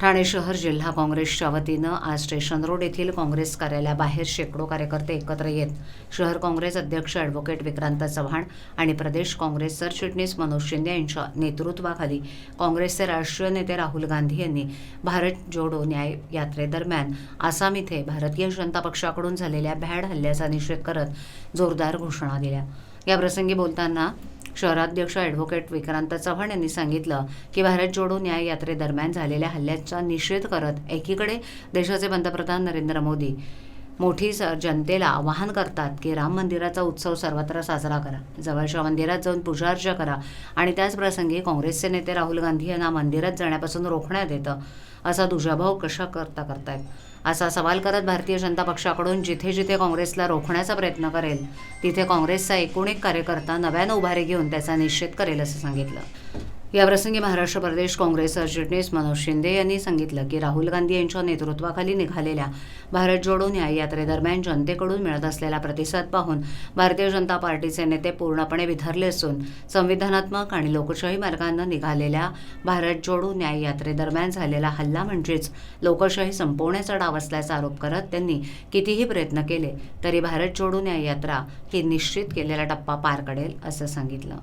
ठाणे शहर जिल्हा काँग्रेसच्या वतीनं आज स्टेशन रोड येथील काँग्रेस कार्यालयाबाहेर शेकडो कार्यकर्ते एकत्र येत शहर काँग्रेस अध्यक्ष ॲडव्होकेट विक्रांत चव्हाण आणि प्रदेश काँग्रेस सरचिटणीस मनोज शिंदे यांच्या नेतृत्वाखाली काँग्रेसचे राष्ट्रीय नेते राहुल गांधी यांनी भारत जोडो न्याय यात्रेदरम्यान आसाम इथे भारतीय जनता पक्षाकडून झालेल्या भ्याड हल्ल्याचा निषेध करत जोरदार घोषणा दिल्या. याप्रसंगी बोलताना शहराध्यक्ष ॲडव्होकेट विक्रांत चव्हाण यांनी सांगितलं की भारत जोडो न्याय यात्रेदरम्यान झालेल्या हल्ल्याचा निषेध करत एकीकडे देशाचे पंतप्रधान नरेंद्र मोदी मोठी स जनतेला आवाहन करतात की राम मंदिराचा उत्सव सर्वत्र साजरा करा. जवळच्या मंदिरात जाऊन पूजार्चा करा. आणि त्याच प्रसंगी काँग्रेसचे नेते राहुल गांधी यांना मंदिरात जाण्यापासून रोखण्यात येतं असा दुजाभाव कशा करता करतायत? असा सवाल करत भारतीय जनता पक्षाकडून जिथे जिथे काँग्रेसला रोखण्याचा प्रयत्न करेल तिथे काँग्रेसचा एकूण एक कार्यकर्ता नव्यानं उभारी घेऊन त्याचा निषेध करेल असं सांगितलं. याप्रसंगी महाराष्ट्र प्रदेश काँग्रेस सरचिटणीस मनोज शिंदे यांनी सांगितलं की राहुल गांधी यांच्या नेतृत्वाखाली निघालेल्या भारत जोडो न्याय यात्रेदरम्यान जनतेकडून मिळत असलेला प्रतिसाद पाहून भारतीय जनता पार्टीचे नेते पूर्णपणे विधरले असून संविधानात्मक आणि लोकशाही मार्गानं निघालेल्या भारत जोडो न्याय यात्रेदरम्यान झालेला हल्ला म्हणजेच लोकशाही संपवण्याचा डाव असल्याचा आरोप करत त्यांनी कितीही प्रयत्न केले तरी भारत जोडो न्याय यात्रा ही निश्चित केलेला टप्पा पार पडेल असं सांगितलं.